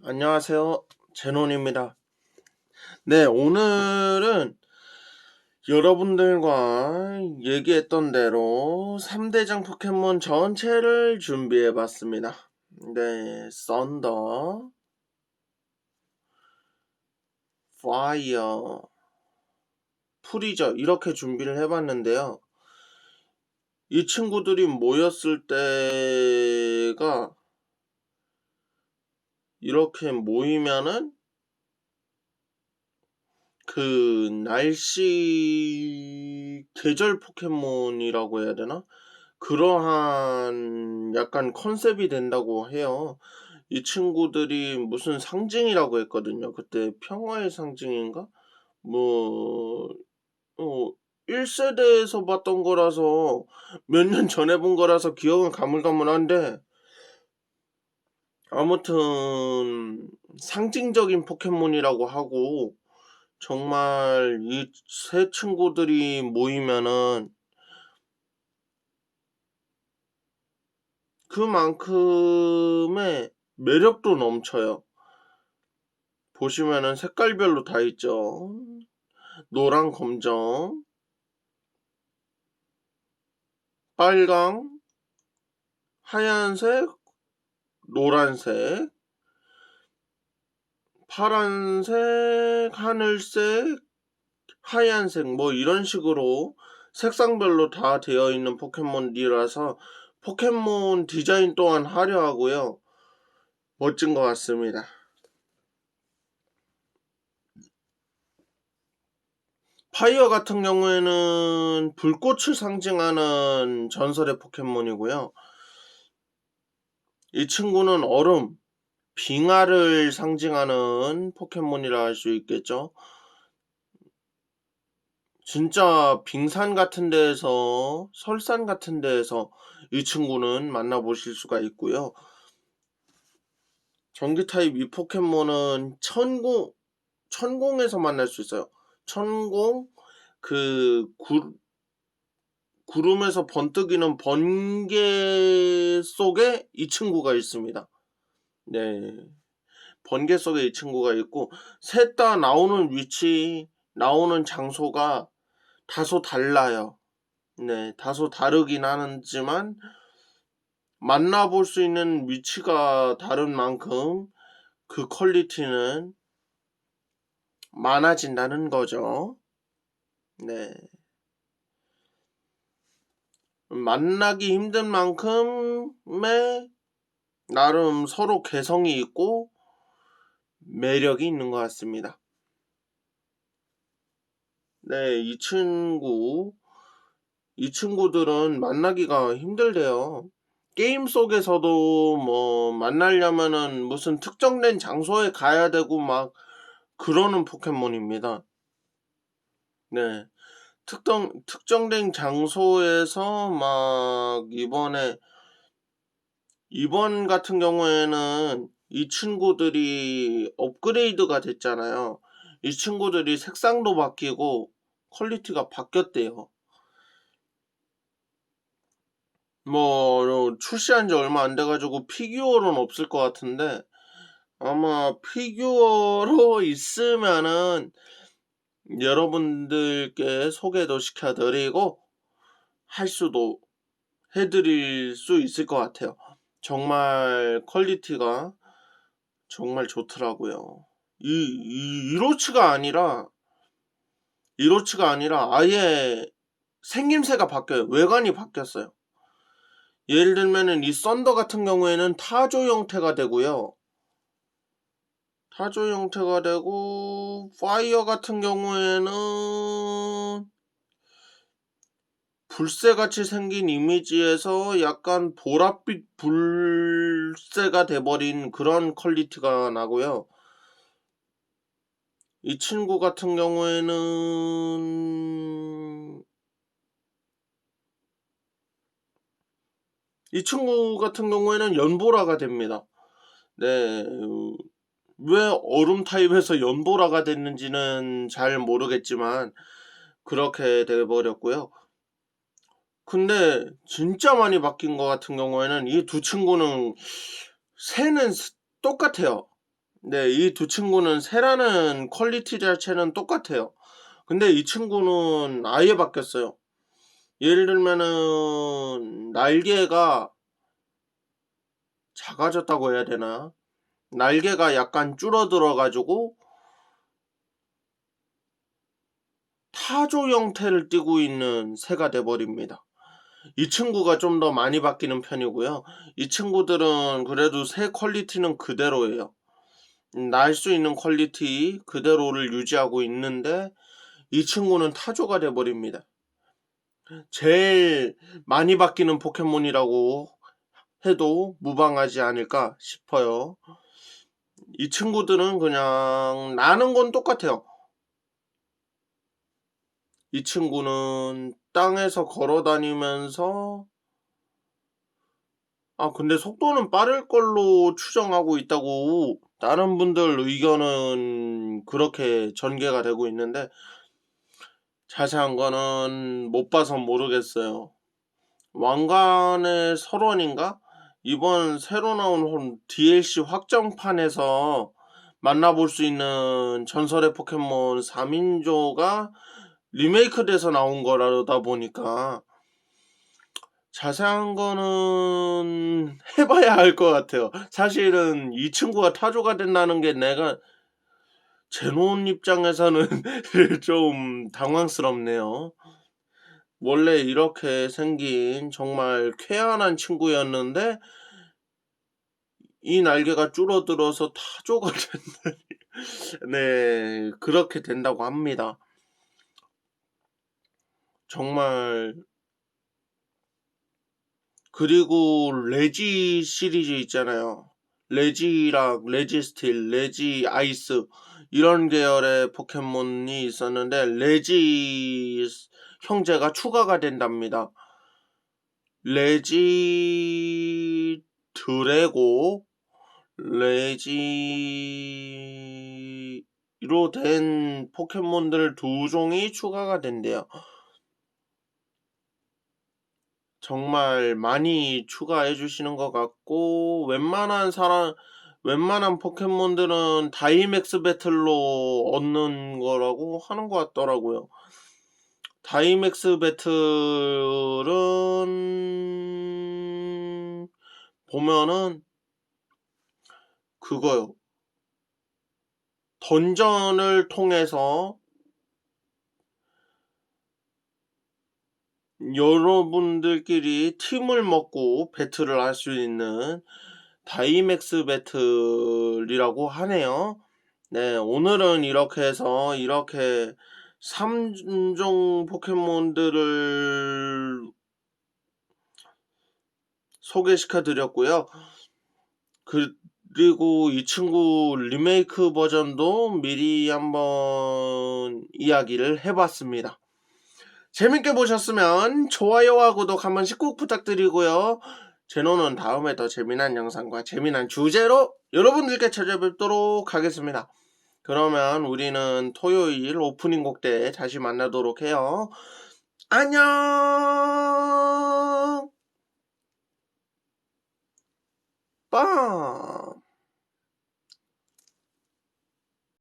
안녕하세요. 제논입니다. 네, 오늘은 여러분들과 얘기했던 대로 3대장 포켓몬 전체를 준비해 봤습니다. 네, 썬더, 파이어, 프리저 이렇게 준비를 해 봤는데요. 이 친구들이 모였을 때가 이렇게 모이면은 그 날씨 계절 포켓몬이라고 해야 되나? 그러한 약간 컨셉이 된다고 해요. 이 친구들이 무슨 상징이라고 했거든요. 그때 평화의 상징인가? 뭐, 어, 1세대에서 봤던 거라서 몇 년 전에 본 거라서 기억은 가물가물한데 아무튼 상징적인 포켓몬이라고 하고 정말 이 세 친구들이 모이면은 그만큼의 매력도 넘쳐요. 보시면은 색깔별로 다 있죠. 노랑, 검정, 빨강, 하얀색, 노란색, 파란색, 하늘색, 하얀색 뭐 이런 식으로 색상별로 다 되어 있는 포켓몬이라서 포켓몬 디자인 또한 화려하고요. 멋진 것 같습니다. 파이어 같은 경우에는 불꽃을 상징하는 전설의 포켓몬이고요. 이 친구는 얼음, 빙하를 상징하는 포켓몬이라 할 수 있겠죠. 진짜 빙산 같은 데에서, 설산 같은 데에서 이 친구는 만나보실 수가 있고요. 전기 타입 이 포켓몬은 천공, 천공에서 만날 수 있어요. 천공, 그, 구, 구름에서 번뜩이는 번개 속에 이 친구가 있습니다. 네. 번개 속에 이 친구가 있고, 셋 다 나오는 위치, 나오는 장소가 다소 달라요. 네, 다소 다르긴 하지만, 만나볼 수 있는 위치가 다른 만큼 그 퀄리티는 많아진다는 거죠. 네. 만나기 힘든 만큼의 나름 서로 개성이 있고 매력이 있는 것 같습니다. 네, 이 친구, 이 친구들은 만나기가 힘들대요. 게임 속에서도 뭐 만나려면은 무슨 특정된 장소에 가야 되고 막 그러는 포켓몬입니다. 네. 특정, 특정된 장소에서 막 이번에, 이번 같은 경우에는 이 친구들이 업그레이드가 됐잖아요. 이 친구들이 색상도 바뀌고 퀄리티가 바뀌었대요. 뭐, 출시한 지 얼마 안 돼가지고 피규어로는 없을 것 같은데, 아마 피규어로 있으면은 여러분들께 소개도 시켜드리고 할 수도 해드릴 수 있을 것 같아요. 정말 퀄리티가 정말 좋더라고요. 이, 이 이로치가 아니라 이로치가 아니라 아예 생김새가 바뀌어요. 외관이 바뀌었어요. 예를 들면은 이 썬더 같은 경우에는 타조 형태가 되고요. 타조 형태가 되고 파이어 같은 경우에는 불새같이 생긴 이미지에서 약간 보랏빛 불새가 돼버린 그런 퀄리티가 나고요. 이 친구 같은 경우에는 이 친구 같은 경우에는 연보라가 됩니다. 네, 왜 얼음 타입에서 연보라가 됐는지는 잘 모르겠지만 그렇게 돼버렸고요. 근데 진짜 많이 바뀐 것 같은 경우에는 이 두 친구는 새는 똑같아요. 네, 이 두 친구는 새라는 퀄리티 자체는 똑같아요. 근데 이 친구는 아예 바뀌었어요. 예를 들면은 날개가 작아졌다고 해야 되나? 날개가 약간 줄어들어 가지고 타조 형태를 띠고 있는 새가 돼 버립니다. 이 친구가 좀 더 많이 바뀌는 편이고요. 이 친구들은 그래도 새 퀄리티는 그대로예요. 날 수 있는 퀄리티 그대로를 유지하고 있는데 이 친구는 타조가 돼 버립니다. 제일 많이 바뀌는 포켓몬이라고 해도 무방하지 않을까 싶어요. 이 친구들은 그냥 나는 건 똑같아요. 이 친구는 땅에서 걸어 다니면서 아, 근데 속도는 빠를 걸로 추정하고 있다고 다른 분들 의견은 그렇게 전개가 되고 있는데 자세한 거는 못 봐서 모르겠어요. 왕관의 설원인가? 이번 새로 나온 DLC 확정판에서 만나볼 수 있는 전설의 포켓몬 3인조가 리메이크 돼서 나온 거라다 보니까 자세한 거는 해봐야 할것 같아요. 사실은 이 친구가 타조가 된다는 게 내가 제노온 입장에서는 좀 당황스럽네요. 원래 이렇게 생긴 정말 쾌활한 친구였는데 이 날개가 줄어들어서 타조가 된다니. 네, 그렇게 된다고 합니다. 정말 그리고 레지 시리즈 있잖아요. 레지랑 레지 스틸, 레지 아이스 이런 계열의 포켓몬이 있었는데 레지 형제가 추가가 된답니다. 레지 드래고 레지로 된 포켓몬들 두 종이 추가가 된대요. 정말 많이 추가해 주시는 것 같고 웬만한 사람 웬만한 포켓몬들은 다이맥스 배틀로 얻는 거라고 하는 것 같더라고요. 다이맥스 배틀은 보면은 그거요. 던전을 통해서 여러분들끼리 팀을 먹고 배틀을 할 수 있는 다이맥스 배틀이라고 하네요. 네, 오늘은 이렇게 해서 이렇게 3종 포켓몬들을 소개시켜 드렸고요. 그리고 이 친구 리메이크 버전도 미리 한번 이야기를 해봤습니다. 재밌게 보셨으면 좋아요와 구독 한 번씩 꼭 부탁드리고요. 제노는 다음에 더 재미난 영상과 재미난 주제로 여러분들께 찾아뵙도록 하겠습니다. 그러면 우리는 토요일 오프닝 곡 때 다시 만나도록 해요. 안녕! 빵!